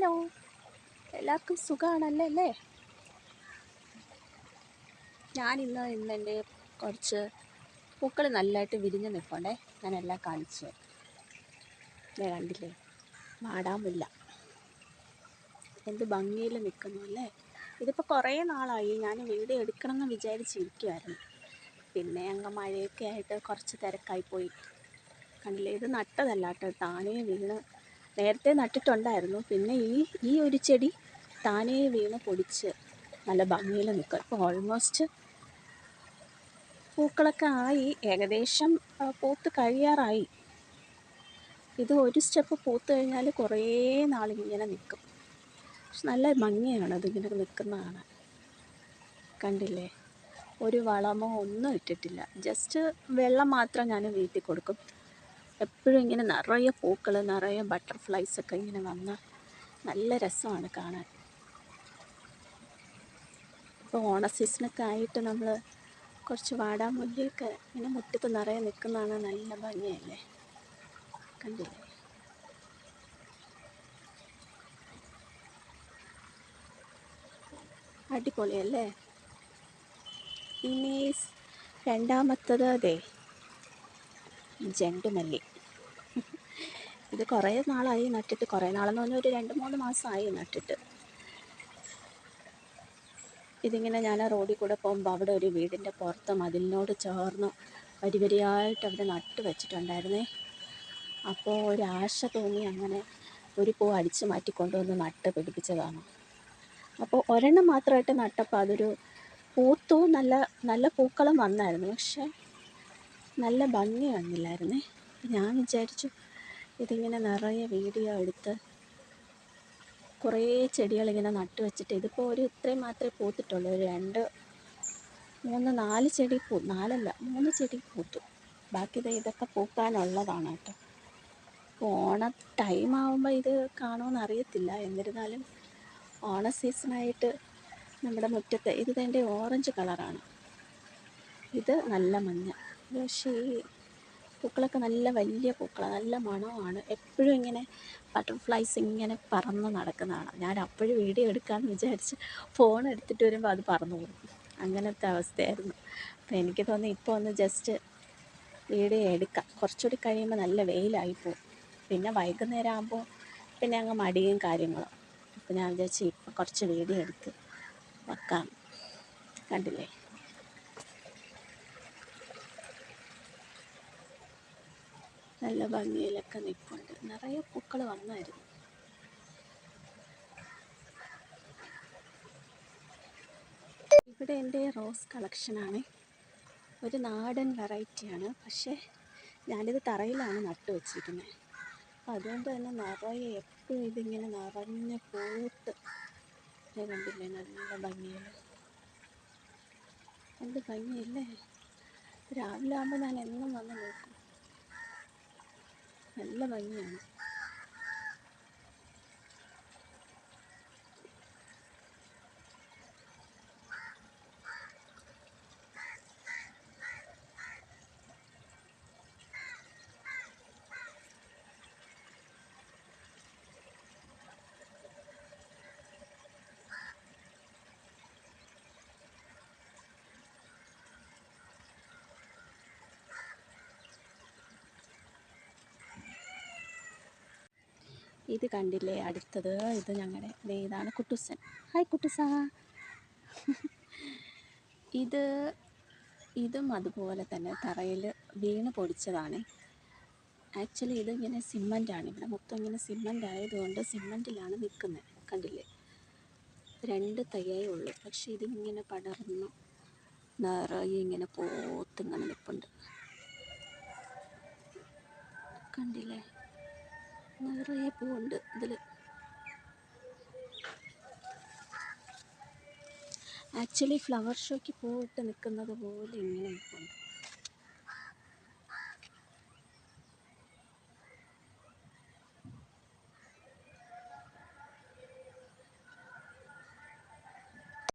Hello എല്ലാവർക്കും സുഖമാണല്ലേ അല്ലേ? ഞാനിന്ന് ഇന്ന് എന്റെ കുറച്ച് പൂക്കൾ നല്ലതായിട്ട് വിരിഞ്ഞ് നിൽക്കണ്ടേ ഞാനെല്ലാം കാണിച്ചു ഞാൻ കണ്ടില്ലേ? മാടാമില്ല എന്ത് ഭംഗിയിൽ നിൽക്കുന്നു അല്ലേ? ഇതിപ്പോൾ കുറേ നാളായി. ഞാൻ വീഡിയോ എടുക്കണമെന്ന് വിചാരിച്ചിരിക്കുമായിരുന്നു പിന്നെ അങ്ങ് മഴയൊക്കെ ആയിട്ട് കുറച്ച് തിരക്കായി പോയി. കണ്ടില്ലേ? ഇത് നട്ടതല്ല കേട്ടോ. താനേ വീണ് നേരത്തെ നട്ടിട്ടുണ്ടായിരുന്നു. പിന്നെ ഈ ഈ ഒരു ചെടി താനേ വീണ് പൊടിച്ച് നല്ല ഭംഗിയിൽ നിൽക്കും. ഇപ്പോൾ ഓൾമോസ്റ്റ് പൂക്കളൊക്കെ ആയി. ഏകദേശം പൂത്ത് കഴിയാറായി. ഇത് ഒരു സ്റ്റെപ്പ് പൂത്ത് കഴിഞ്ഞാൽ കുറേ നാളിങ്ങനെ നിൽക്കും. പക്ഷെ നല്ല ഭംഗിയാണ് അതിങ്ങനെ നിൽക്കുന്ന കാണാൻ. കണ്ടില്ലേ? ഒരു വളമോ ഒന്നും ഇട്ടിട്ടില്ല. ജസ്റ്റ് വെള്ളം മാത്രം ഞാൻ വീട്ടിൽ കൊടുക്കും. എപ്പോഴും ഇങ്ങനെ നിറയെ പൂക്കൾ നിറയെ ബട്ടർഫ്ലൈസ് ഒക്കെ ഇങ്ങനെ വന്ന് നല്ല രസമാണ് കാണാൻ. ഇപ്പോൾ ഓണ സീസണൊക്കെ ആയിട്ട് നമ്മൾ കുറച്ച് വാടാമുല്ലിയൊക്കെ ഇങ്ങനെ മുറ്റത്ത് നിറയെ നിൽക്കുന്നതാണ് നല്ല ഭംഗിയല്ലേ? കണ്ടില്ലേ? അടിപൊളിയല്ലേ? ഇനി രണ്ടാമത്തത് അതെ ജണ്ടുമല്ലി. ഇത് കുറേ നാളായി നട്ടിട്ട്. കുറേ നാളെന്ന് പറഞ്ഞാൽ ഒരു രണ്ട് മൂന്ന് മാസമായി നട്ടിട്ട്. ഇതിങ്ങനെ ഞാൻ ആ റോഡിൽ കൂടെ പോകുമ്പോൾ അവിടെ ഒരു വീടിന്റെ പുറത്ത് മതിലിനോട് ചേർന്ന് വരി വരിയായിട്ട് അവിടെ നട്ട് വെച്ചിട്ടുണ്ടായിരുന്നേ. അപ്പോൾ ഒരാശ തോന്നി അങ്ങനെ ഒരു പൂ അടിച്ച് മാറ്റിക്കൊണ്ടുവന്ന് നട്ട് പിടിപ്പിച്ചതാണ്. അപ്പോൾ ഒരെണ്ണം മാത്രമായിട്ട് നട്ടപ്പോൾ അതൊരു പൂത്തു നല്ല നല്ല പൂക്കളും വന്നായിരുന്നു. പക്ഷേ നല്ല ഭംഗി വന്നില്ലായിരുന്നേ. ഞാൻ വിചാരിച്ചു ഇതിങ്ങനെ നിറയെ വീഡിയോ എടുത്ത് കുറേ ചെടികളിങ്ങനെ നട്ടു വെച്ചിട്ട് ഇതിപ്പോൾ ഒരു ഇത്രയും മാത്രമേ പൂത്തിട്ടുള്ളൂ. ഒരു രണ്ട് മൂന്ന് നാല് ചെടി പൂ നാലല്ല മൂന്ന് ചെടി പൂത്തു. ബാക്കി ഇതൊക്കെ പൂക്കാനുള്ളതാണ് കേട്ടോ. ഓണ ടൈം ആവുമ്പോൾ ഇത് കാണുമെന്ന് അറിയത്തില്ല. എന്നിരുന്നാലും ഓണ സീസണായിട്ട് നമ്മുടെ മുറ്റത്ത് ഇത് തന്നെ ഓറഞ്ച് കളറാണ് ഇത് നല്ല മഞ്ഞ. പക്ഷേ ഈ പൂക്കളൊക്കെ നല്ല വലിയ പൂക്കളാണ് നല്ല മണമാണ്. എപ്പോഴും ഇങ്ങനെ ബട്ടർഫ്ലൈസ് ഇങ്ങനെ പറന്ന് നടക്കുന്നതാണ്. ഞാൻ അപ്പോഴും വീഡിയോ എടുക്കാമെന്ന് വിചാരിച്ച് ഫോൺ എടുത്തിട്ട് വരുമ്പോൾ അത് പറന്നു പോകും. അങ്ങനത്തെ അവസ്ഥയായിരുന്നു. അപ്പോൾ എനിക്ക് തോന്നി ഇപ്പോൾ ഒന്ന് ജസ്റ്റ് വീഡിയോ എടുക്കാം. കുറച്ചുകൂടി കഴിയുമ്പോൾ നല്ല വെയിലായി പോകും പിന്നെ വൈകുന്നേരം ആകുമ്പോൾ പിന്നെ അങ്ങ് മടിയും കാര്യങ്ങളും. അപ്പോൾ ഞാൻ വിചാരിച്ചു ഇപ്പം കുറച്ച് വീഡിയോ എടുത്ത് വെക്കാം. കണ്ടില്ലേ? നല്ല ഭംഗിയിലൊക്കെ നിൽപ്പുണ്ട് നിറയെ പൂക്കൾ വന്നായിരുന്നു. ഇവിടെ എന്റെ റോസ് കളക്ഷനാണ്. ഒരു നാടൻ വെറൈറ്റിയാണ്. പക്ഷേ ഞാനിത് തറയിലാണ് നട്ടു വച്ചിരിക്കുന്നത് അപ്പം അതുകൊണ്ട് തന്നെ നിറയെ എപ്പോഴും ഇതിങ്ങനെ നിറഞ്ഞ പൂത്ത്. കണ്ടില്ലേ? നല്ല ഭംഗിയിൽ എന്ത് ഭംഗിയല്ലേ? രാവിലെ ആകുമ്പോൾ ഞാൻ എന്നും വന്ന് നോക്കും. നല്ല ഭംഗിയാണ് ഇത് കണ്ടില്ലേ? അടുത്തത് ഇത് ഞങ്ങളുടെ ഇതാണ് കുട്ടുസൻ. ഹായ് കുട്ടുസ. ഇത് ഇതും അതുപോലെ തന്നെ തറയിൽ വീണ് പൊടിച്ചതാണ്. ആക്ച്വലി ഇത് ഇങ്ങനെ സിമ്മന്റാണ് ഇവിടെ മൊത്തം ഇങ്ങനെ സിമന്റ് ആയതുകൊണ്ട് സിമന്റിലാണ് നിൽക്കുന്നത് കണ്ടില്ലേ? രണ്ട് തയ്യേ ഉള്ളൂ. പക്ഷേ ഇതിങ്ങനെ പടർന്ന് നിറയെ ഇങ്ങനെ പോത്തിങ്ങനെ നിൽപ്പുണ്ട് കണ്ടില്ലേ? നിറയെ പൂവുണ്ട് ഇതിൽ ആക്ച്വലി ഫ്ലവർ ഷോയ്ക്ക് പൂവിട്ട് നിൽക്കുന്നത് പോലെ ഇങ്ങനെ നിൽപ്പുണ്ട്